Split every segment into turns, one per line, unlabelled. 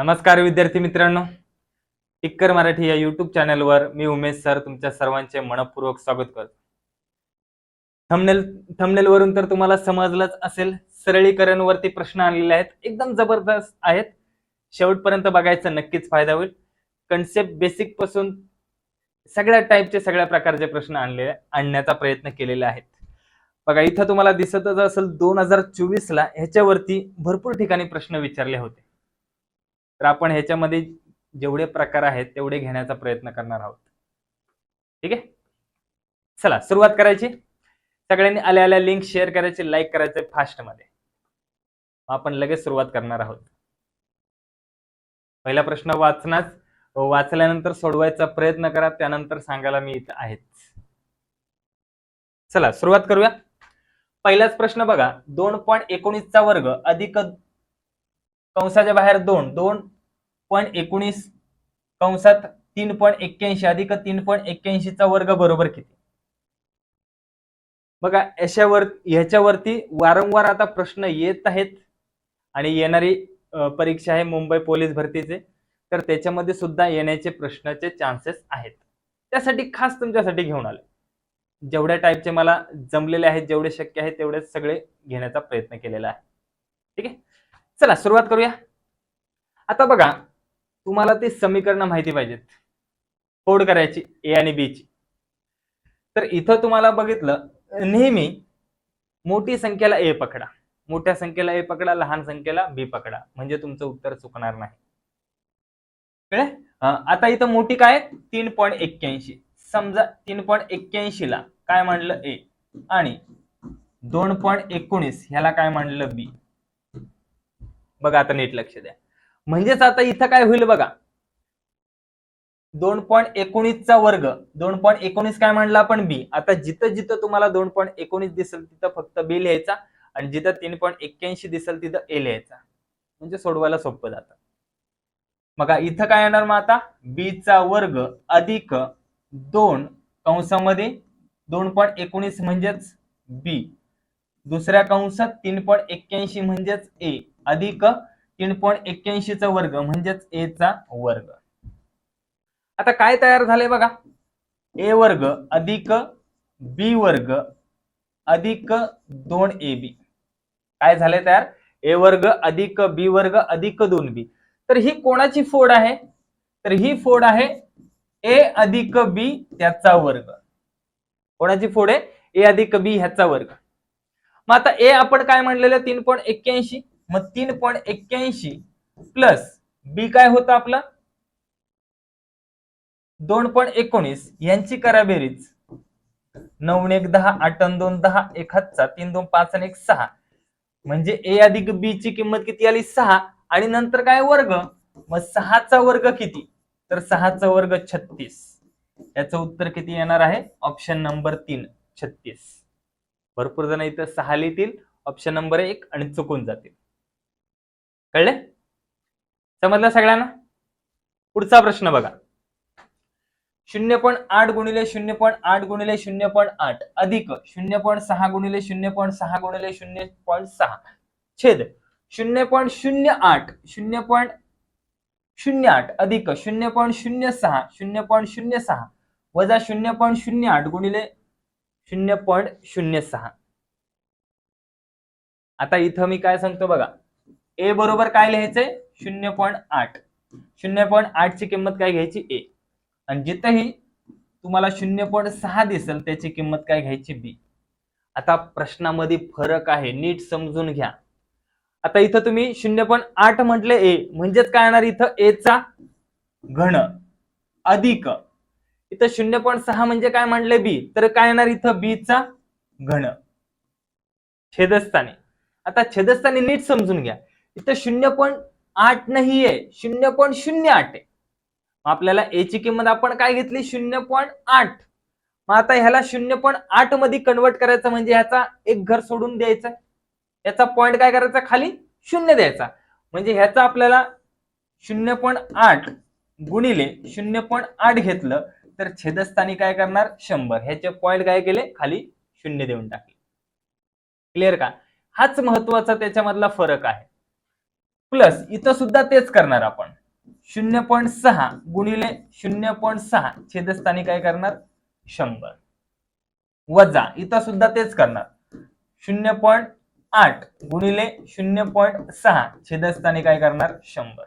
नमस्कार विद्यार्थी मित्रांनो. टिक्कर मराठी या युट्यूब चॅनलवर मी उमेश सर तुमच्या सर्वांचे मनपूर्वक स्वागत करतो. थमनेल थमनेलवरून तर तुम्हाला समजलंच असेल सरळीकरण वरती प्रश्न आणलेले आहेत एकदम जबरदस्त आहेत. शेवटपर्यंत बघायचा नक्कीच फायदा होईल. कन्सेप्ट बेसिकपासून सगळ्या टाईपचे सगळ्या प्रकारचे प्रश्न आणले आणण्याचा प्रयत्न केलेले आहेत. बघा इथं तुम्हाला दिसतच असेल दोन हजार चोवीस ला ह्याच्यावरती भरपूर ठिकाणी प्रश्न विचारले होते. तर आपण ह्याच्यामध्ये जेवढे प्रकार आहेत तेवढे घेण्याचा प्रयत्न करणार आहोत. ठीक आहे? चला सुरुवात करायची. सगळ्यांनी आल्या आल्या लिंक शेअर करायचे लाईक करायचे फास्टमध्ये आपण लगेच सुरुवात करणार आहोत. पहिला प्रश्न वाचनाच वाचल्यानंतर सोडवायचा प्रयत्न करा त्यानंतर सांगायला मी इथं आहेच चला सुरुवात करूया. पहिलाच प्रश्न बघा दोन पॉईंट एकोणीसचा वर्ग अधिक कंसाच्या बाहेर दोन दोन पॉईंट एकोणीस कंसात तीन पॉईंट एक्क्याऐंशी अधिक तीन पॉईंट एक्क्याऐंशीचा वर्ग बरोबर किती? बघा याच्यावर ह्याच्यावरती वारंवार आता प्रश्न येत आहेत आणि येणारी परीक्षा आहे मुंबई पोलीस भरतीचे. तर त्याच्यामध्ये सुद्धा येण्याचे प्रश्नाचे चान्सेस आहेत. त्यासाठी खास तुमच्यासाठी घेऊन आले जेवढ्या टाईपचे मला जमलेले आहेत जेवढे शक्य आहे तेवढे सगळे घेण्याचा प्रयत्न केलेला आहे. ठीक आहे? चला सुरुवात करूया. आता बघा तुम्हाला ते समीकरण माहिती पाहिजेत. फोड करायची ए आणि बी ची. तर इथं तुम्हाला बघितलं नेहमी मोठी संख्येला ए पकडा. मोठ्या संख्येला ए पकडा लहान संख्येला बी पकडा. म्हणजे तुमचं उत्तर चुकणार नाही. आता इथं मोठी काय? तीन पॉईंट एक्क्याऐंशी. समजा तीन पॉईंट एक्क्याऐंशी ला काय म्हणलं ए आणि दोन पॉईंट एकोणीस ह्याला काय म्हणलं बी बघा आता नीट लक्ष द्या. म्हणजेच आता इथं काय होईल बघा. दोन पॉईंट एकोणीसचा वर्ग दोन पॉईंट एकोणीस काय म्हणला आपण बी आता जिथं जिथं तुम्हाला दोन पॉईंट एकोणीस दिसेल तिथं फक्त बी लिहायचा आणि जिथं तीन पॉईंट एक्क्याऐंशी दिसेल तिथं ए लिहायचा. म्हणजे सोडवायला सोपं जातं. मग इथं काय येणार मग आता? बीचा चा वर्ग अधिक दोन कंसामध्ये दोन पॉईंट एकोणीस म्हणजेच बी दुसऱ्या कंसात तीन पॉईंट एक्क्याऐंशी म्हणजेच ए अधिक तीन पॉईंट एक्क्याऐंशीचा वर्ग म्हणजेच ए चा वर्ग. आता काय तयार झालंय बघा? ए वर्ग अधिक बी वर्ग अधिक दोन ए बी काय झालंय तयार? ए वर्ग अधिक बी वर्ग अधिक दोन बी तर ही कोणाची फोड आहे? तर ही फोड आहे ए अधिक बी त्याचा वर्ग. कोणाची फोड आहे? ए अधिक बी ह्याचा वर्ग. मग आता ए आपण काय म्हणलेलं? तीन पॉईंट एक्क्याऐंशी. मग तीन पॉईंट एक्क्याऐंशी प्लस बी काय होतं आपलं? दोन पॉईंट एकोणीस. यांची करा बेरीज नऊ एक दहा आठ दोन दहा एक हातचा तीन दोन पाच आणि एक सहा. म्हणजे ए अधिक बी ची किंमत किती आली? सहा. आणि नंतर काय वर्ग? मग सहाचा वर्ग किती? तर सहाचा वर्ग छत्तीस. याचं उत्तर किती येणार आहे? ऑप्शन नंबर तीन छत्तीस. भरपूर जण इथं सहा लिहितील. ऑप्शन नंबर एक आणि चुकून जातील. कळले समजलं सगळ्यांना पुढचा प्रश्न बघा शून्य पॉईंट आठ गुणिले शून्य पॉईंट आठ गुणिले शून्य पॉईंट आठ अधिक शून्य पॉईंट सहा गुणिले शून्य पॉईंट सहा गुणिले शून्य पॉईंट सहा छेद शून्य पॉईंट शून्य आठ शून्य पॉईंट शून्य आठ अधिक शून्य पॉईंट शून्य सहा शून्य पॉईंट शून्य सहा वजा शून्य पॉईंट शून्य आठ गुणिले शून्य पॉईंट शून्य सहा आता इथं मी काय सांगतो बघा ए बरोबर काय लिहायचंय? शून्य पॉईंट आठ. शून्य पॉईंट आठ ची किंमत काय घ्यायची? ए. आणि जिथंही तुम्हाला शून्य पॉईंट सहा दिसेल त्याची किंमत काय घ्यायची? बी. आता प्रश्नामध्ये फरक आहे. नीट समजून घ्या. आता इथं तुम्ही शून्य पॉईंट आठ म्हटले ए म्हणजेच काय येणार इथं? ए चा घन अधिक. इथं शून्य पॉईंट सहा म्हणजे काय म्हणले बी? तर काय येणार इथं? बी चा घन. छेदस्थानी. आता छेदस्थानी नीट समजून घ्या. इथं शून्य पॉईंट आठ नाही आहे शून्य पॉईंट शून्य आठ आहे. मग आपल्याला ए ची किंमत आपण काय घेतली? शून्य पॉईंट आठ. मग आता ह्याला शून्य पॉईंट आठमध्ये कन्वर्ट करायचं म्हणजे ह्याचा एक घर सोडून द्यायचा. याचा पॉईंट काय करायचा? खाली शून्य द्यायचा. म्हणजे ह्याचा आपल्याला शून्य पॉईंट आठ गुणिले शून्य पॉईंट आठ घेतलं तर छेदस्थानी काय करणार? शंभर. ह्याचे पॉईंट काय केले? खाली शून्य देऊन टाकले. क्लिअर का? हाच महत्त्वाचा त्याच्यामधला फरक आहे. प्लस इथं सुद्धा तेच करणार आपण. शून्य पॉईंट सहा गुणिले शून्य पॉईंट सहा छेदस्थानी काय करणार? शंभर. वजा इथं सुद्धा तेच करणार. शून्य पॉईंट आठ गुणिले शून्य पॉईंट सहा छेदस्थानी काय करणार? शंभर.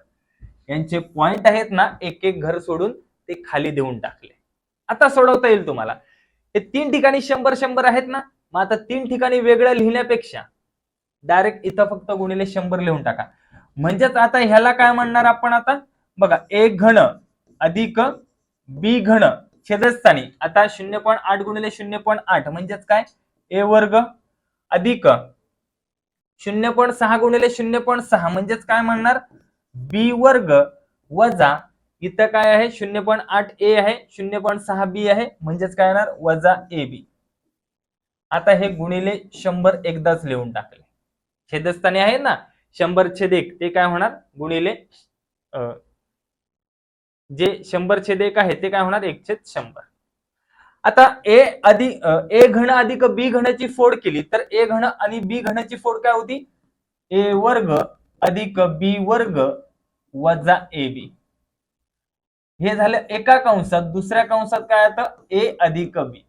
यांचे पॉइंट आहेत ना एक एक घर सोडून ते खाली देऊन टाकले. आता सोडवता येईल तुम्हाला. हे तीन ठिकाणी शंभर शंभर आहेत ना मग आता तीन ठिकाणी वेगळं लिहिण्यापेक्षा डायरेक्ट इथं फक्त गुणिले शंभर लिहून टाका. म्हणजेच आता ह्याला काय म्हणणार आपण आता? बघा ए घन अधिक बी घन छेदस्थानी आता शून्य पॉईंट आठ गुणिले शून्य पॉईंट आठ म्हणजेच काय? ए वर्ग अधिक शून्य पॉईंट सहा गुणिले शून्य पॉईंट सहा म्हणजेच काय म्हणणार? बी वर्ग वजा इथं काय आहे? शून्य पॉईंट आठ ए आहे शून्य पॉईंट सहा बी आहे म्हणजेच काय येणार? वजा ए बी. आता हे गुणिले शंभर एकदाच लिहून टाकले. छेदस्थानी आहे ना? शंभर छेद एक ते काय होणार? गुणिले अं, जे शंभर छेद एक आहे ते काय होणार? एक छेद शंभर. आता ए आधी ए घन अधिक बी घनाची फोड केली तर ए घन आणि बी घनाची फोड काय होती? ए वर्ग अधिक बी वर्ग वजा ए बी. हे झालं एका कंसात दुसऱ्या कंसात काय आता ए अधिक बी.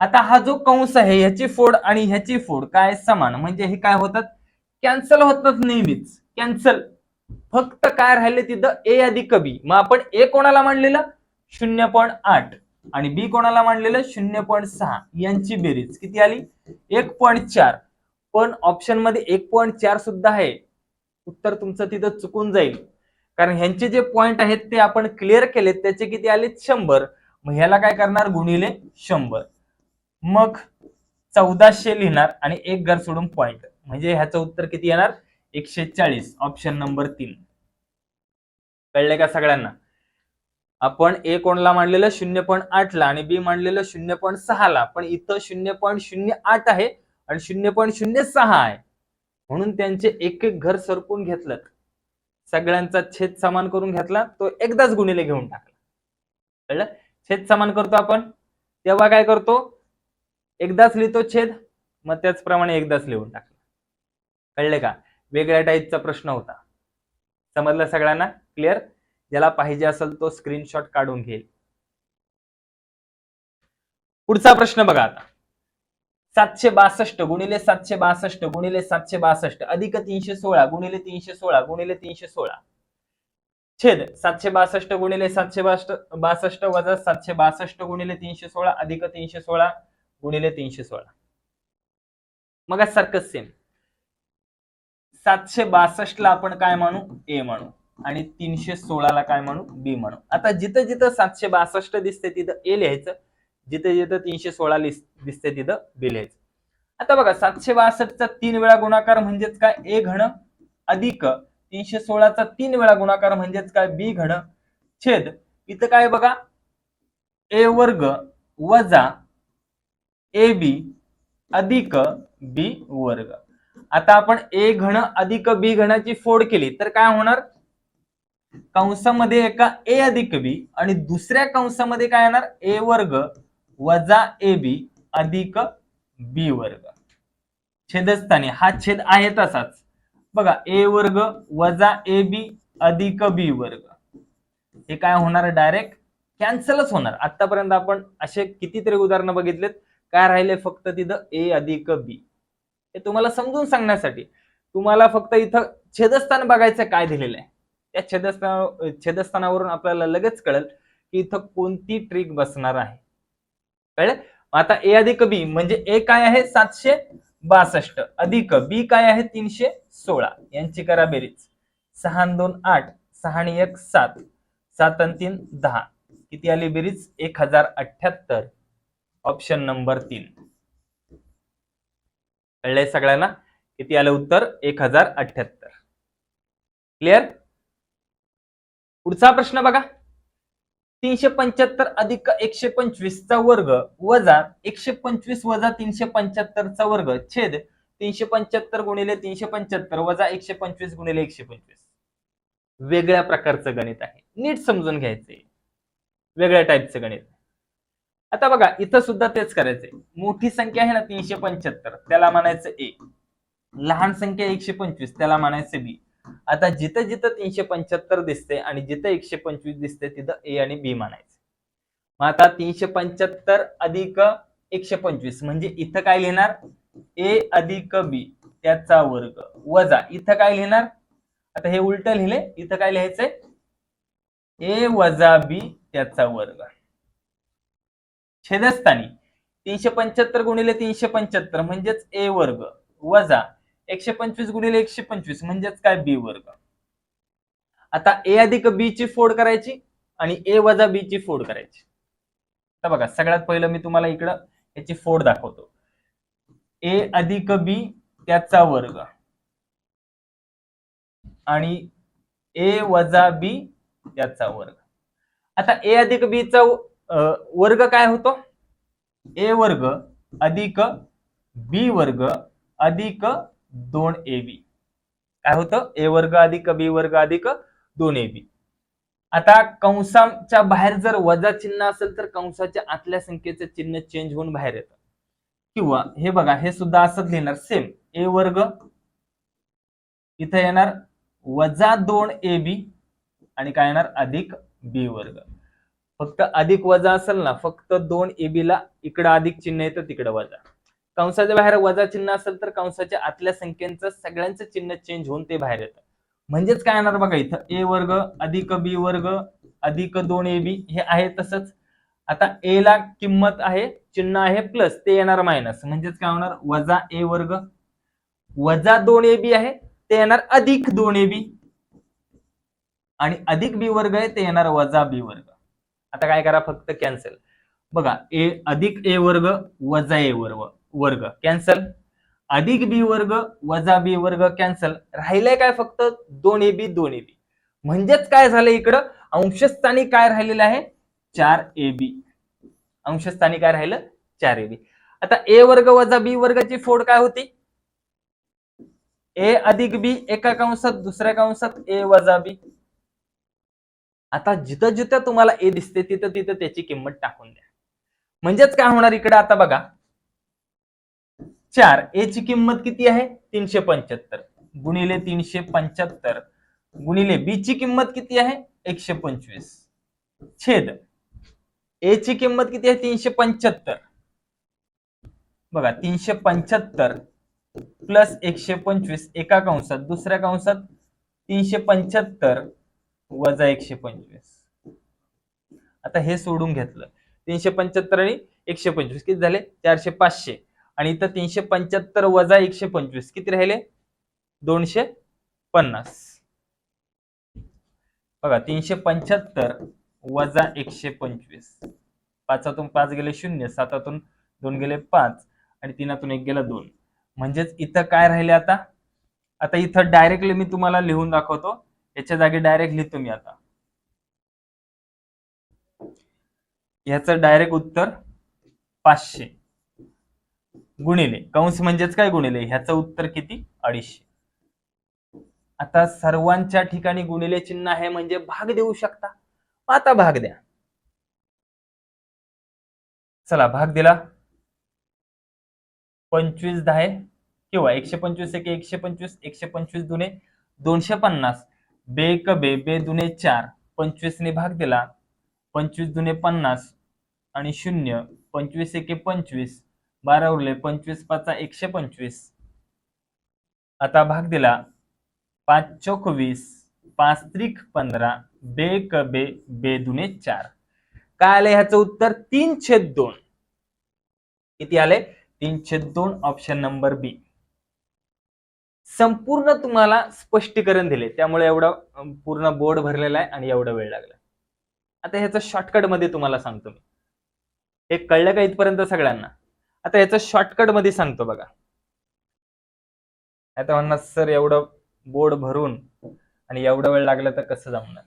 आता हा जो कंस आहे ह्याची फोड आणि ह्याची फोड काय समान? म्हणजे हे काय होतात? कॅन्सल होतात नेहमीच. कॅन्सल फक्त काय राहिले तिथं? ए अधिक बी मग आपण ए कोणाला मांडलेलं? शून्य पॉईंट आठ. आणि बी कोणाला मांडलेलं? शून्य पॉईंट सहा. यांची बेरीज. किती आली? एक पॉईंट चार. पण ऑप्शनमध्ये एक पॉईंट चार सुद्धा आहे. उत्तर तुमचं तिथं चुकून जाईल. कारण ह्यांचे जे पॉइंट आहेत ते आपण क्लिअर केलेत. त्याचे किती आले शंभर. मग ह्याला काय करणार? गुणिले शंभर. मग चौदाशे लिहिणार आणि एक घर सोडून पॉइंट म्हणजे ह्याचं उत्तर किती येणार? एकशे चाळीस ऑप्शन नंबर तीन. कळले का सगळ्यांना? आपण ए कोणला मांडलेलं? शून्य पॉईंट आठला आणि बी मांडलेलं शून्य पॉईंट सहाला पण इथं शून्य पॉईंट शून्य आठ आहे आणि शून्य पॉईंट शून्य सहा आहे. म्हणून त्यांचे एक एक घर सरकून घेतलं. सगळ्यांचा छेद समान करून घेतला. तो एकदाच गुणिले घेऊन टाकला. कळलं? छेद समान करतो आपण. तेव्हा काय करतो? एकदाच लिहितो छेद. मग त्याचप्रमाणे एकदाच लिहून टाकला कळले का? वेगळ्या टाईपचा प्रश्न होता. समजलं सगळ्यांना? क्लिअर ज्याला पाहिजे असेल तो स्क्रीनशॉट काढून घेईल. पुढचा प्रश्न बघा आता. सातशे बासष्ट गुणिले सातशे बासष्ट गुणिले सातशे बासष्ट अधिक तीनशे सोळा गुणिले तीनशे सोळा गुणिले तीनशे सोळा. छेद सातशे बासष्ट गुणिले सातशे बासष्ट बासष्ट वजा सातशे बासष्ट गुणिले तीनशे सोळा अधिक तीनशे सोळा गुणिले तीनशे सोळा. मग सारखं सेम सातशे बासष्ट ला आपण काय म्हणू? ए म्हणू. आणि तीनशे सोळाला काय म्हणू? बी म्हणू. आता जिथं जिथं सातशे बासष्ट दिसते तिथं ए लिहायचं. जिथे जिथं तीनशे सोळा दिसते तिथं बी लिहायचं. आता बघा सातशे बासष्टचा तीन वेळा गुणाकार म्हणजेच काय? ए घण अधिक. तीनशे सोळाचा तीन वेळा गुणाकार म्हणजेच काय? बी घण छेद. इथं काय बघा? ए वर्ग वजा ए बी अधिक बी वर्ग. आता आपण ए घन अधिक बी घणाची फोड केली तर काय होणार? कंसामध्ये एका ए अधिक बी आणि दुसऱ्या कंसामध्ये काय येणार ए वर्ग वजा ए बी अधिक बी वर्ग. छेदस्थानी हा छेद आहे तसाच. बघा ए वर्ग वजा ए बी अधिक बी वर्ग. हे काय होणार? डायरेक्ट कॅन्सलच होणार. आतापर्यंत आपण असे कितीतरी उदाहरणं बघितलेत. काय राहिले? फक्त तिथं ए अधिक बी. हे तुम्हाला समजून सांगण्यासाठी तुम्हाला फक्त इथं छेदस्थान बघायचं काय दिलेलं आहे. त्या छेदस्थाना छेदस्थानावरून आपल्याला लगेच कळेल की इथं कोणती ट्रिक बसणार आहे. कळेल? आता ए अधिक बी म्हणजे ए काय आहे? सातशे बासष्ट. अधिक बी काय आहे? तीनशे सोळा. यांची करा बेरीज. सहा दोन आठ. सहा आणि एक सात. सात आणि तीन दहा. किती आली बेरीज? एक हजार अठ्याहत्तर ऑप्शन नंबर तीन. कळलंय सगळ्यांना? किती आलं उत्तर? एक हजार अठ्याहत्तर. क्लिअर पुढचा प्रश्न बघा. तीनशे पंच्याहत्तर अधिक एकशे पंचवीसचा वर्ग वजा एकशे पंचवीस वजा तीनशे पंच्याहत्तरचा वर्ग छेद तीनशे पंच्याहत्तर गुणिले तीनशे पंच्याहत्तर वजा एकशे पंचवीस गुणिले एकशे पंचवीस. वेगळ्या प्रकारचं गणित आहे. नीट समजून घ्यायचंय. वेगळ्या टाईपचं गणित. आता बघा इथं सुद्धा तेच करायचंय. मोठी संख्या आहे ना तीनशे पंच्याहत्तर त्याला म्हणायचं ए. लहान संख्या एकशे पंचवीस त्याला म्हणायचं बी. आता जिथं जिथं तीनशे पंच्याहत्तर दिसते आणि जिथं एकशे पंचवीस दिसते तिथं ए आणि बी म्हणायचं. मग आता तीनशे पंच्याहत्तर अधिक एकशे पंचवीस म्हणजे इथं काय लिहिणार? ए अधिक बी त्याचा वर्ग. वजा इथं काय लिहिणार? आता हे उलट लिहिले इथं काय लिहायचंय? ए वजा बी त्याचा वर्ग. छेदस्थानी. तीनशे पंच्याहत्तर गुणिले तीनशे पंच्याहत्तर म्हणजेच ए वर्ग. वजा एकशे पंचवीस गुणिले एकशे पंचवीस म्हणजेच काय? बी वर्ग. आता ए अधिक बी ची फोड करायची आणि ए वजा बी ची फोड करायची. तर बघा सगळ्यात पहिलं मी तुम्हाला इकडं याची फोड दाखवतो. ए अधिक बी त्याचा वर्ग. आणि ए वजा बी त्याचा वर्ग. आता ए अधिक बी चा वर्ग काय होतो? ए वर्ग अधिक बी वर्ग अधिक दोन ए बी. काय होतं? ए वर्ग अधिक बी वर्ग अधिक दोन ए बी. आता कंसाच्या बाहेर जर वजा चिन्ह असेल तर कंसाच्या आतल्या संख्येचं चिन्ह चेंज होऊन बाहेर येतं. किंवा हे बघा हे सुद्धा असंच लिहिणार. सेम ए वर्ग इथं येणार वजा दोन ए बी आणि काय येणार? अधिक बी वर्ग. फक्त अधिक वजा असेल ना फक्त दोन एबी ला इकडं अधिक चिन्ह येतं तिकडं वजा. कंसाच्या बाहेर वजा चिन्ह असेल तर कंसाच्या आतल्या संख्येचं सगळ्यांचं चिन्ह चेंज होऊन ते बाहेर येतं. म्हणजेच काय येणार बघा इथं? ए वर्ग अधिक बी वर्ग अधिक दोन ए बी हे आहे तसंच. आता ए ला किंमत आहे चिन्ह आहे प्लस ते येणार मायनस म्हणजेच काय होणार? वजा ए वर्ग. वजा दोन ए बी आहे ते येणार अधिक दोन ए बी आणि अधिक बी वर्ग आहे ते येणार वजा बी वर्ग. आता काय करा फक्त कॅन्सल बघा ए अधिक ए वर्ग वजा ए वर्ग वर्ग कॅन्सल अधिक बी वर्ग वजा बी वर्ग कॅन्सल राहिलंय काय फक्त दोन ए बी दोन ए बी. म्हणजेच काय झालं इकडं? अंशस्थानी काय राहिलेलं आहे? चार ए बी. अंशस्थानी काय राहिलं? चार ए बी. आता ए वर्ग वजा बी वर्गाची फोड काय होती? ए अधिक बी एका कंसात दुसऱ्या कंसात ए वजा बी. आता जिथं जिथं तुम्हाला ए दिसते तिथं तिथं त्याची किंमत टाकून द्या. म्हणजेच काय होणार इकडे? आता बघा. चार. ए ची किंमत किती आहे? तीनशे पंच्याहत्तर. गुणिले तीनशे पंच्याहत्तर. गुणिले बी ची किंमत किती आहे? एकशे पंचवीस. छेद. ए ची किंमत किती आहे? तीनशे पंच्याहत्तर. बघा तीनशे पंच्याहत्तर प्लस एकशे पंचवीस एका कंसात दुसऱ्या कंसात तीनशे पंच्याहत्तर. वजा एकशे पंचवीस. आता हे सोडून घेतलं. तीनशे पंच्याहत्तर आणि एकशे पंचवीस किती झाले? चारशे पाचशे. आणि इथं तीनशे पंच्याहत्तर वजा एकशे पंचवीस किती राहिले? दोनशे पन्नास. बघा तीनशे पंच्याहत्तर वजा एकशे पंचवीस. पाचातून पाच गेले शून्य सातातून दोन गेले पाच आणि तीनातून एक गेला दोन. म्हणजेच इथं काय राहिले आता? आता इथं डायरेक्टली मी तुम्हाला लिहून दाखवतो. याच्या जागी डायरेक्ट लिहितो मी आता. ह्याचं डायरेक्ट उत्तर पाचशे. गुणिले कंस म्हणजेच काय गुणिले? ह्याचं उत्तर किती? अडीचशे. आता सर्वांच्या ठिकाणी गुणिले चिन्ह आहे म्हणजे भाग देऊ शकता. आता भाग द्या. चला भाग दिला. पंचवीस दहा किंवा एकशे पंचवीस एक एकशे पंचवीस एकशे पंचवीस दुने दोनशे पन्नास. बे कबे बे बे दुने चार पंचवीसने भाग दिला पंचवीस दुने पन्नास आणि शून्य पंचवीस एके पंचवीस बारा उरले पंचवीस पाचा एकशे पंचवीस. आता भाग दिला पाच चौक वीस पाच त्रिक पंधरा बे कबे बे बे दुने चार. काय आलंय ह्याचं उत्तर? तीन छेद दोन. किती आले तीन छेद दोन ऑप्शन नंबर बी संपूर्ण तुम्हाला स्पष्टीकरण दिले. त्यामुळे एवढा पूर्ण बोर्ड भरलेला आहे आणि एवढा वेळ लागला. आता ह्याचं शॉर्टकटमध्ये तुम्हाला सांगतो मी. हे कळलं का इथपर्यंत सगळ्यांना? आता ह्याचं शॉर्टकटमध्ये सांगतो बघा. आता म्हणणार सर एवढं बोर्ड भरून आणि एवढा वेळ लागला तर कसं जमणार?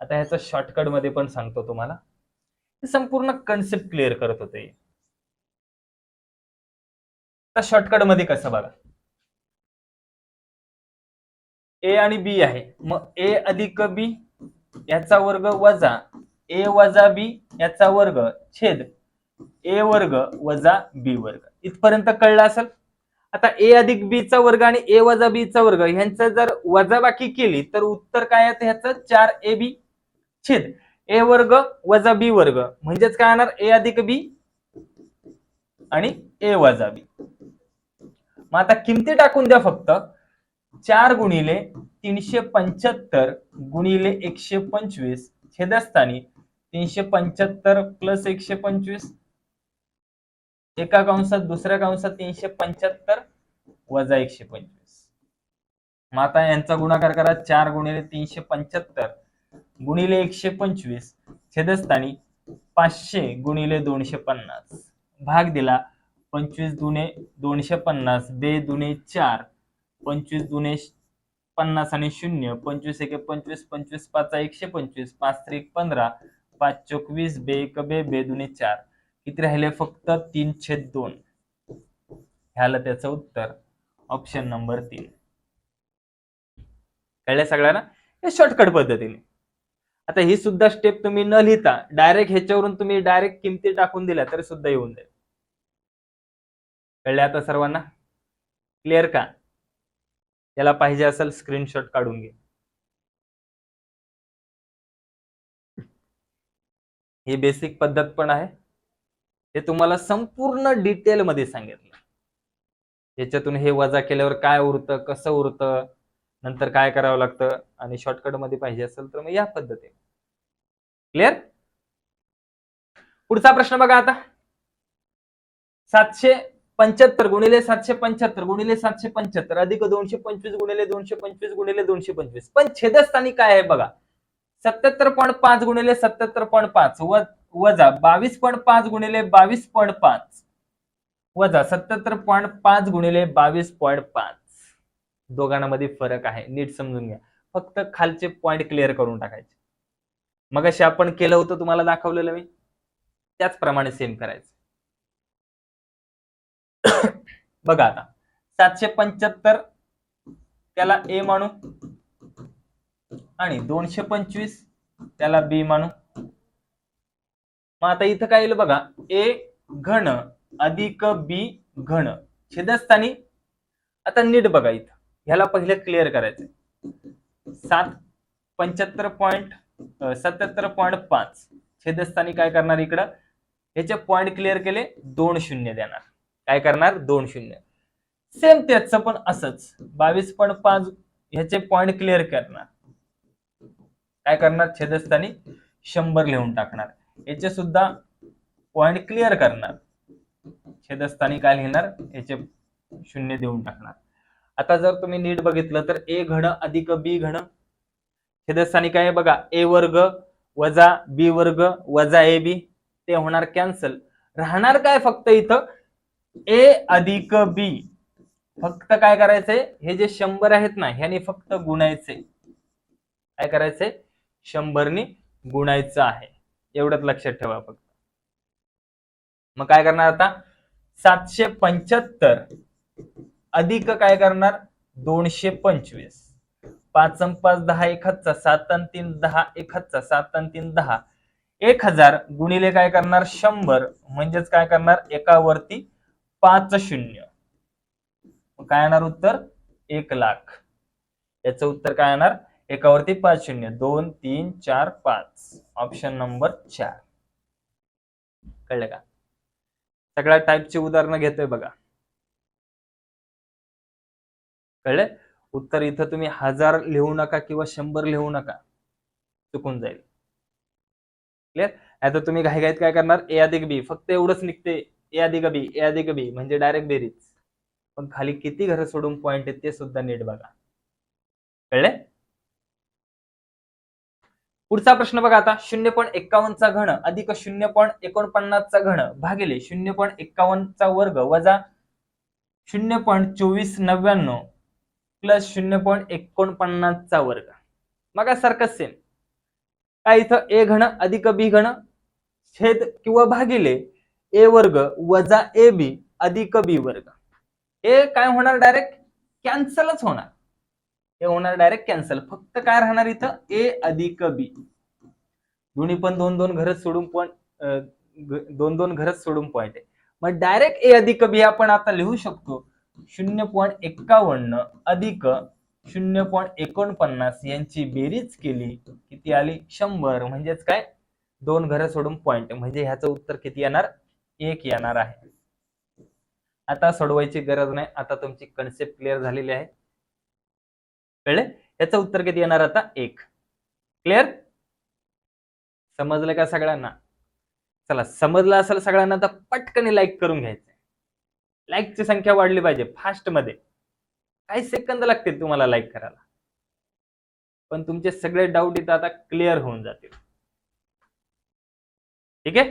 आता ह्याचं शॉर्टकटमध्ये पण सांगतो तुम्हाला. संपूर्ण कन्सेप्ट क्लिअर करत होते. आता शॉर्टकटमध्ये कसं बघा? ए आणि बी आहे. मग ए अधिक बी याचा वर्ग वजा ए वजा बी याचा वर्ग छेद ए वर्ग वजा बी वर्ग. इथपर्यंत कळलं असेल? आता ए अधिक बी चा वर्ग आणि ए वजा बी चा वर्ग ह्यांचं जर वजाबाकी केली तर उत्तर काय येतं ह्याचं? चार ए बी छेद ए वर्ग वजा बी वर्ग. म्हणजेच काय येणार ए अधिक बी आणि ए वजा बी. मग आता किमती टाकून द्या फक्त. चार गुणिले तीनशे पंच्याहत्तर गुणिले एकशे पंचवीस छेदस्थानी तीनशे पंच्याहत्तर प्लस एकशे पंचवीस. एका कंसात दुसऱ्या कंसात तीनशे पंच्याहत्तर वजा एकशे पंचवीस. मग आता यांचा गुणाकार करा. चार गुणिले तीनशे पंच्याहत्तर गुणिले एकशे पंचवीस छेदस्थानी पाचशे गुणिले दोनशे पन्नास. भाग दिला. पंचवीस दुने दोनशे पन्नास बे दुने चार पंचवीस दुने पन्नास आणि शून्य पंचवीस एके पंचवीस पंचवीस पाच एकशे पंचवीस पाच त्रिक पंधरा पाच चोवीस बे एक बे बे दुने चार. किती राहिले? फक्त तीन छेद दोन. ह्याला त्याचं उत्तर ऑप्शन नंबर तीन. कळलं सगळ्यांना? हे शॉर्टकट पद्धतीने. आता ही सुद्धा स्टेप तुम्ही न लिहिता डायरेक्ट ह्याच्यावरून तुम्ही डायरेक्ट किमती टाकून दिल्या तरी सुद्धा येऊन जाईल. कळले आता सर्वांना? क्लिअर का? याला पाहिजे असेल स्क्रीनशॉट काढून घे. ही बेसिक पद्धत पण आहे. हे तुम्हाला संपूर्ण डिटेल मध्ये सांगितलं. याच्यातून हे वजा केल्यावर काय उरतं कसं उरतं? नंतर काय करावं लागतं? आणि शॉर्टकटमध्ये पाहिजे असेल तर मग या पद्धतीने. क्लिअर पुढचा प्रश्न बघा आता. सातशे पंच्याहत्तर गुणिले सातशे पंच्याहत्तर गुणिले सातशे पंच्याहत्तर अधिक दोनशे पंचवीस गुणिले दोनशे पंचवीस गुणिले दोनशे पंचवीस. पण छेदस्थानी काय आहे बघा? सत्याहत्तर पॉईंट पाच गुणिले सत्याहत्तर पॉईंट पाच व वजा बावीस पॉईंट पाच गुणिले बावीस पॉईंट पाच. वजा सत्याहत्तर पॉईंट पाच गुणिले बावीस पॉईंट पाच. दोघांमध्ये फरक आहे. नीट समजून घ्या. फक्त खालचे पॉईंट क्लिअर करून टाकायचे. मग असे आपण केलं होतं तुम्हाला दाखवलेलं मी? त्याचप्रमाणे सेम करायचं. बघा आता. सातशे पंच्याहत्तर त्याला ए मानू. आणि दोनशे पंचवीस त्याला बी मानू. मग आता इथं काय येईल बघा. ए घन अधिक बी घन. छेदस्थानी. आता नीट बघा इथं. ह्याला पहिले क्लिअर करायचं सात पंच्याहत्तर पॉईंट सत्याहत्तर पॉईंट पाच. छेदस्थानी काय करणार इकडं? ह्याचे पॉईंट क्लिअर केले दोन शून्य देणार. काय करणार? दोन शून्य. सेम त्याचं पण असंच. बावीस पॉईंट पाच ह्याचे पॉईंट क्लिअर करणार. काय करणार? छेदस्थानी शंभर लिहून टाकणार. याचे सुद्धा पॉईंट क्लिअर करणार. छेदस्थानी काय लिहिणार? याचे शून्य देऊन टाकणार. आता जर तुम्ही नीट बघितलं तर ए घन अधिक बी घन. छेदस्थानी काय बघा. ए वर्ग वजा बी वर्ग वजा ए बी. ते होणार कॅन्सल. राहणार काय फक्त इथं? ए अधिक बी. फक्त काय करायचंय? हे जे शंभर आहेत ना ह्यानी फक्त गुणायचे काय करायचंय? शंभरनी गुणायचं आहे. एवढंच लक्षात ठेवा फक्त. मग काय करणार आता? सातशे पंच्याहत्तर. अधिक काय करणार? दोनशे पंचवीस. पाच पाच दहा एक हातचा सात आणि तीन दहा एक हातचा सात अन तीन दहा. एक हजार गुणिले काय करणार? शंभर. म्हणजेच काय करणार? एकावरती पाच शून्य. काय येणार उत्तर? एक लाख. याचं उत्तर काय येणार? एकावरती पाच शून्य. दोन तीन चार पाच. ऑप्शन नंबर चार. कळलं का? सगळ्या टाईपची उदाहरणं घेतोय बघा. कळले? उत्तर इथं तुम्ही हजार लिहू नका किंवा शंभर लिहू नका. चुकून जाईल. क्लिअर आता तुम्ही घाईघाईत काय करणार? ए अधिक बी. फक्त एवढंच निघते. ए अधिक बी ए अधिक बी म्हणजे डायरेक्ट बेरीज. पण खाली किती घरं सोडून पॉइंट आहेत ते सुद्धा नीट बघा. कळले? पुढचा प्रश्न बघा आता. शून्य पॉईंट एक्कावन्नचा घन अधिक शून्य पॉईंट एकोणपन्नासचा घन भागिले शून्य पॉईंट एक्कावन्नचा वर्ग वजा शून्य पॉईंट चोवीस नव्याण्णव. प्लस शून्य पॉईंट एकोणपन्नासचा वर्ग. मग सारखं सेम काय इथं ए घण अधिक बी घन छेद किंवा भागिले ए वर्ग वजा ए बी अधिक बी वर्ग. हे काय होणार डायरेक्ट कॅन्सलच होणार. हे होणार डायरेक्ट कॅन्सल फक्त काय राहणार इथं? ए अधिक बी दोन्ही पण दोन दोन घरच सोडून पॉईंट दोन दोन घरच सोडून पॉईंट आहे. मग डायरेक्ट ए अधिक बी आपण आता लिहू शकतो. शून्य पॉईंट एक्कावन्न अधिक शून्य पॉईंट एकोणपन्नास यांची बेरीज केली किती आली? शंभर. म्हणजेच काय? दोन घरं सोडून पॉईंट म्हणजे ह्याचं उत्तर किती येणार? एक येणार आहे. आता सोडवायची गरज नाही. आता तुमची कन्सेप्ट क्लिअर झालेली आहे. कळले? याचं उत्तर किती येणार आता? एक. क्लिअर समजलं का सगळ्यांना? चला समजलं असेल सगळ्यांना तर पटकन लाईक करून घ्यायचं. लाईकची संख्या वाढली पाहिजे फास्टमध्ये. काही सेकंद लागतील तुम्हाला लाईक करायला. पण तुमचे सगळे डाऊट इथं आता क्लिअर होऊन जातील. ठीक आहे?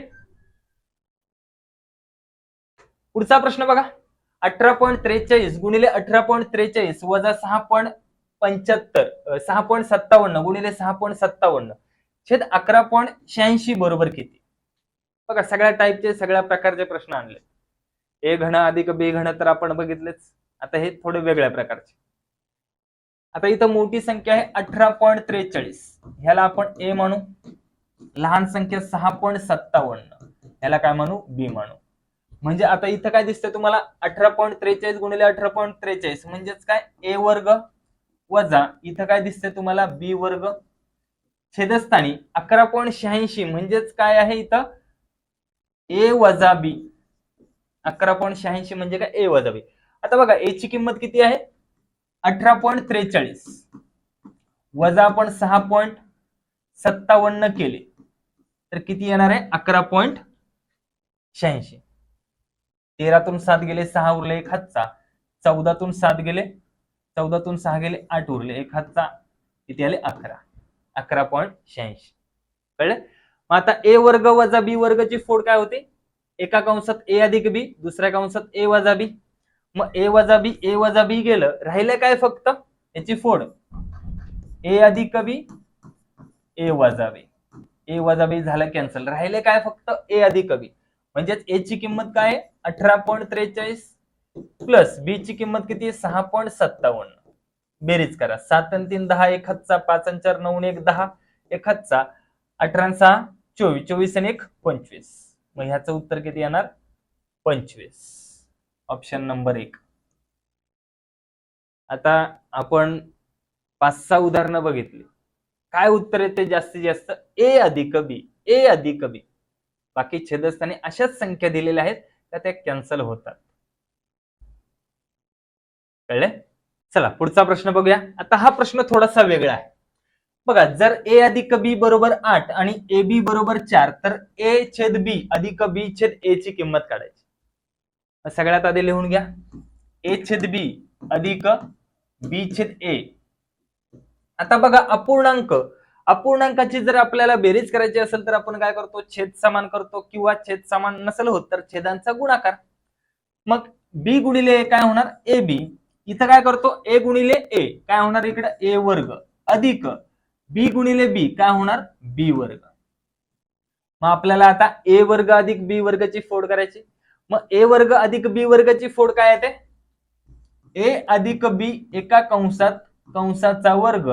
पुढचा प्रश्न बघा. अठरा पॉईंट त्रेचाळीस गुणिले अठरा पॉईंट त्रेचाळीस वजा सहा पॉईंट पंच्याहत्तर सहा पॉईंट सत्तावन्न गुणिले सहा पॉईंट सत्तावन्न. छेद अकरा पॉईंट शहाऐंशी बरोबर किती? बघा सगळ्या टाईपचे सगळ्या प्रकारचे प्रश्न आणले. ए घण अधिक बी घण तर आपण बघितलेच. आता हे थोडे वेगळ्या प्रकारचे. आता इथं मोठी संख्या आहे अठरा पॉईंट त्रेचाळीस. ह्याला आपण ए म्हणू. लहान संख्या सहा पॉईंट सत्तावन्न. ह्याला काय म्हणू? बी म्हणू. म्हणजे आता इथं काय दिसतंय तुम्हाला? अठरा पॉईंट त्रेचाळीस गुणिले अठरा पॉईंट त्रेचाळीस म्हणजेच काय? ए वर्ग वजा इथं काय दिसतंय तुम्हाला? बी वर्ग छेदस्थानी अकरा पॉईंट शहाऐंशी. म्हणजेच काय आहे इथं? ए वजा बी. अकरा पॉईंट शहाऐंशी म्हणजे काय ए वजा बी. आता बघा ए ची किंमत किती आहे? अठरा पॉईंट त्रेचाळीस. वजा आपण सहा पॉईंट सत्तावन्न केले. तर किती येणार आहे? अकरा पॉईंट शहाऐंशी. तेरातून सात गेले सहा उरले एक हातचा. चौदातून सात गेले चौदातून सहा गेले आठ उरले एक हातचा. किती आले? अकरा. अकरा पॉईंट शहाऐंशी. कळलं? मग आता ए वर्ग वजा बी वर्गची फोड काय होते? एका कंसात ए अधिक बी दुसऱ्या कंसात ए वजा बी. मग ए वजा बी ए वजा बी गेलं राहिलं काय फक्त? याची फोड. ए अधिक बी ए वजा बी. ए वजा बी झालं कॅन्सल राहिले काय फक्त? ए अधिक बी. म्हणजेच ए ची किंमत काय अठरा पॉईंट त्रेचाळीस प्लस बी ची किंमत किती सहा पॉईंट सत्तावन्न. बेरीज करा. सात आणि तीन दहा. एक हातचा पाच आणि चार नऊ एक दहा. एक हातचा अठरा सहा चोवीस. चोवीस आणि एक पंचवीस. मग ह्याचं उत्तर किती येणार? पंचवीस. ऑप्शन नंबर एक. आता आपण पाच सहा उदाहरणं बघितली. काय उत्तर येते? जास्तीत जास्त ए अधिक बी. ए अधिक बी. बाकी छेदस्थानी अशाच संख्या दिलेल्या आहेत त्या त्या कॅन्सल होतात? कळले? चला पुढचा प्रश्न बघूया. आता हा प्रश्न थोडासा वेगळा आहे. बघा जर ए अधिक बी बरोबर आठ आणि ए बी बरोबर चार तर ए छेद बी अधिक बी छेद ए ची किंमत काढायची. सगळ्यात आधी लिहून घ्या. ए छेद बी अधिक बी छेद ए आता बघा अपूर्णांक. अपूर्णांकाची जर आपल्याला बेरीज करायची असेल तर आपण काय करतो? छेद समान करतो किंवा छेद समान नसेल होत तर छेदांचा गुणाकार. मग बी गुणिले ए काय होणार? ए बी इथं काय करतो? ए गुणिले ए काय होणार इकडे? ए वर्ग अधिक बी गुणिले बी काय होणार? बी वर्ग. मग आपल्याला आता ए वर्ग अधिक बी वर्गची फोड करायची. मग ए वर्ग अधिक बी वर्गची फोड काय येते? ए अधिक बी एका कंसात कंसाचा वर्ग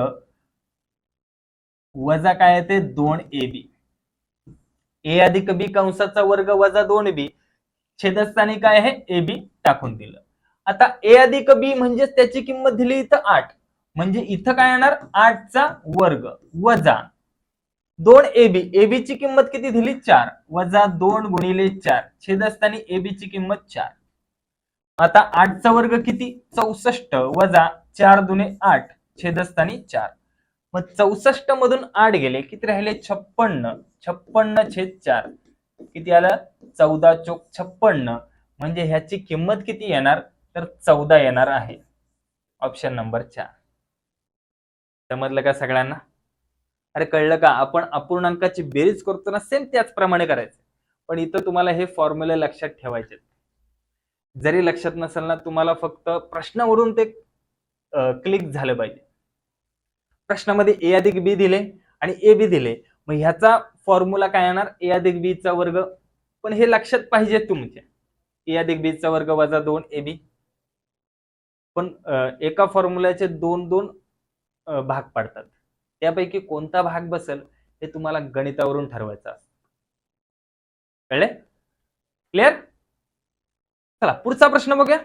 वजा काय येते? दोन ए बी. ए अधिक बी कंसाचा वर्ग वजा दोन बी छेदस्थानी काय आहे? ए बी टाकून दिलं. आता ए अधिक बी म्हणजेच त्याची किंमत दिली इथं आठ. म्हणजे इथं काय येणार? आठचा वर्ग. वजा. दोन एबी एबी ची किंमत किती दिली? चार. वजा दोन गुणिले चार. छेदस्थानी एबी ची किंमत चार. आता आठचा वर्ग किती? चौसष्ट. वजा चार दुने आठ. छेदस्थानी चार. मग चौसष्ट मधून आठ गेले. किती राहिले? छप्पन्न. छप्पन्न छेद चार. किती आलं? चौदा चोक छप्पन्न. म्हणजे ह्याची किंमत किती येणार? तर चौदा येणार आहे. ऑप्शन नंबर चार. समजलं का सगळ्यांना? अरे कळलं का? आपण अपूर्णांकाची बेरीज करतो ना सेम त्याचप्रमाणे करायचं. पण इथं तुम्हाला हे फॉर्म्युले लक्षात ठेवायचे जरी लक्षात नसेल ना तुम्हाला फक्त प्रश्नावरून ते क्लिक झालं पाहिजे. प्रश्नामध्ये ए अधिक बी दिले आणि ए बी दिले. मग ह्याचा फॉर्म्युला काय येणार? ए अधिक बीचा वर्ग. पण हे लक्षात पाहिजे तुमच्या. ए अधिक बीचा वर्ग वजा दोन ए बी. पण एका फॉर्म्युल्याचे दोन दोन भाग पाडतात. त्यापैकी कोणता भाग बसेल हे तुम्हाला गणितावरून ठरवायचं असतं. कळले? क्लिअर चला पुढचा प्रश्न बघूया.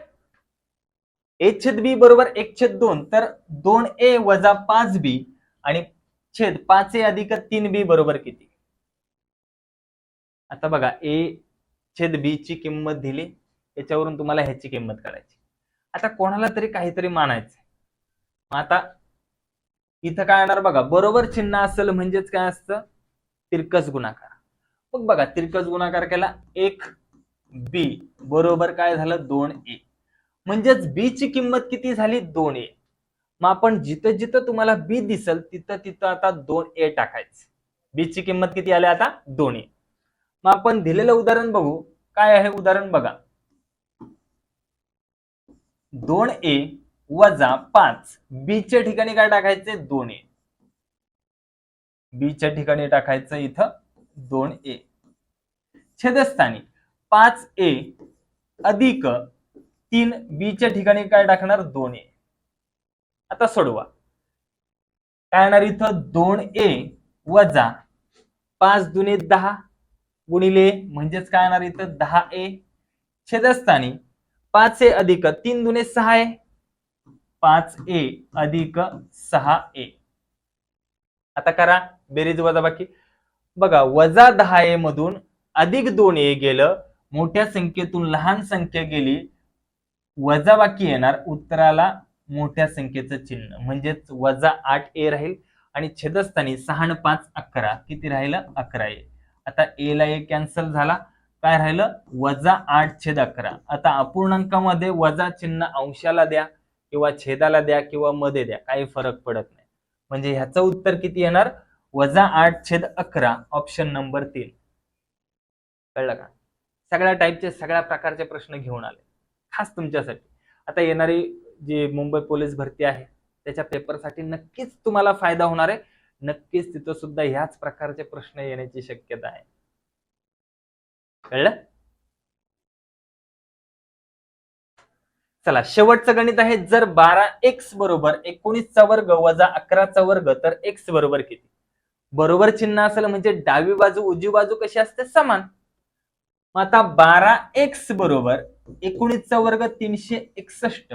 ए छेद बी बरोबर एक छेद दोन तर दोन ए वजा पाच बी आणि छेद पाच ए अधिक तीन बी बरोबर किती? आता बघा ए छेद बी ची किंमत दिली त्याच्यावरून तुम्हाला ह्याची किंमत काढायची. आता कोणाला तरी काहीतरी मानायचं मग आता इथं काय येणार बघा बरोबर चिन्ह असेल म्हणजेच काय असतं? तिरकस गुणाकार. मग बघा तिरकस गुणाकार केला एक बी बरोबर काय झालं? दोन ए. म्हणजेच बी ची किंमत किती झाली? दोन ए. मग आपण जिथं जिथं तुम्हाला बी दिसल तिथं तिथं आता दोन ए टाकायचं. बी ची किंमत किती आली आता? दोन ए. मग आपण दिलेलं उदाहरण बघू. काय आहे उदाहरण बघा? दोन ए वजा पाच. बीच्या ठिकाणी काय टाकायचे? दोन ए बी च्या ठिकाणी टाकायचं इथं दोन ए छेदस्थानी. पाच ए अधिक तीन बी च्या ठिकाणी काय टाकणार? दोन ए आता सोडवा. काय येणार इथं? दोन ए वजा पाच दुने दहा गुणिले म्हणजेच काय येणार इथं? दहा ए छेदस्थानी. पाच ए अधिक तीन दुने सहा ए पाच ए अधिक सहा ए. आता करा बेरीज वजा बाकी. बघा वजा दहा ए मधून अधिक दोन ए गेलं मोठ्या संख्येतून लहान संख्या गेली वजा बाकी येणार उत्तराला मोठ्या संख्येचं चिन्ह. म्हणजेच वजा आठ ए राहील आणि छेदस्थानी सहा पाच अकरा. किती राहिलं? अकरा ए. आता ए ला ए कॅन्सल झाला. काय राहिलं? वजा आठ छेद अकरा. आता अपूर्णांकामध्ये वजा चिन्ह अंशाला द्या. किंवा छेदाला द्या किंवा मध्ये द्या काही फरक पडत नाही. म्हणजे ह्याचं उत्तर किती येणार? वजा आठ छेद अकरा ऑप्शन नंबर तीन. कळलं का? सगळ्या टाईपचे सगळ्या प्रकारचे प्रश्न घेऊन आले. खास तुमच्यासाठी. आता येणारी जी मुंबई पोलीस भरती आहे त्याच्या पेपरसाठी नक्कीच तुम्हाला फायदा होणार आहे. नक्कीच तिथं सुद्धा ह्याच प्रकारचे प्रश्न येण्याची शक्यता आहे. कळलं? चला शेवटचं गणित आहे जर बारा एक्स बरोबर एकोणीसचा वर्ग वजा अकराचा वर्ग तर एक्स बरोबर किती? बरोबर चिन्ह असेल म्हणजे डावी बाजू उजवी बाजू कशी असते? समान. मग आता बारा एक्स बरोबर एकोणीसचा वर्ग तीनशे एकसष्ट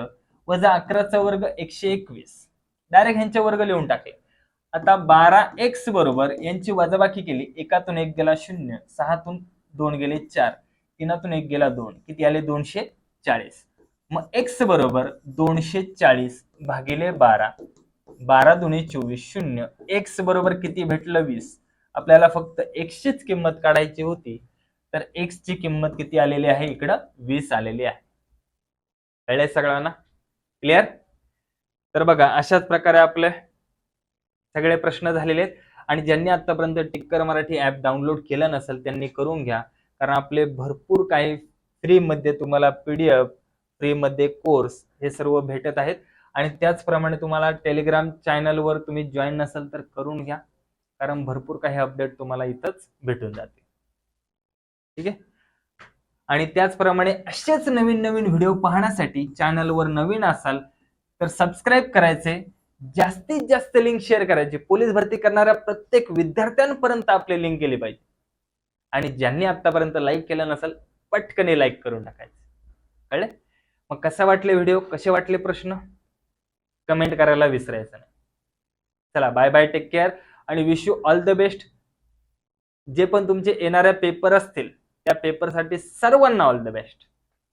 वजा अकराचा वर्ग एकशे एकवीस. डायरेक्ट ह्यांचे वर्ग लिहून टाकले आता बारा एक्स बरोबर यांची वजाबाकी केली एकातून एक गेला शून्य सहातून दोन गेले चार तीनातून एक गेला दोन किती आले? दोनशे चाळीस. मग एक्स बरोबर दोनशे चाळीस भागिले बारा बारा दोन्ही चोवीस शून्य. एक्स बरोबर किती भेटलं? वीस. आपल्याला फक्त एक्सचीच किंमत काढायची होती तर एक्सची किंमत किती आलेली आहे? इकडं वीस आलेली आहे. कळलंय सगळ्यांना? क्लिअर तर बघा अशाच प्रकारे आपले सगळे प्रश्न झालेले आहेत. आणि ज्यांनी आतापर्यंत टिक्कर मराठी ऍप डाउनलोड केलं नसेल त्यांनी करून घ्या. कारण आपले भरपूर काही फ्रीमध्ये तुम्हाला पीडीएफ फ्रीमध्ये कोर्स हे सर्व भेटत आहेत. आणि त्याचप्रमाणे तुम्हाला टेलिग्राम चॅनलवर तुम्ही जॉईन नसाल तर करून घ्या. कारण भरपूर काही अपडेट तुम्हाला इथंच भेटून जाते ठीक आहे? आणि त्याचप्रमाणे असेच नवीन नवीन व्हिडिओ पाहण्यासाठी चॅनलवर नवीन असाल तर सबस्क्राईब करायचे. जास्तीत जास्त लिंक शेअर करायची. पोलीस भरती करणाऱ्या प्रत्येक विद्यार्थ्यांपर्यंत आपली लिंक केले पाहिजे. आणि ज्यांनी आतापर्यंत लाईक केलं नसेल पटकने लाईक करून टाकायचं. कळले? मग कसा वाटले व्हिडिओ कसे वाटले प्रश्न? कमेंट करायला विसरायचं नाही. चला बाय बाय टेक केअर आणि wish you all the best जे पण तुमचे येणाऱ्या पेपर असतील त्या पेपरसाठी सर्वांना ऑल द बेस्ट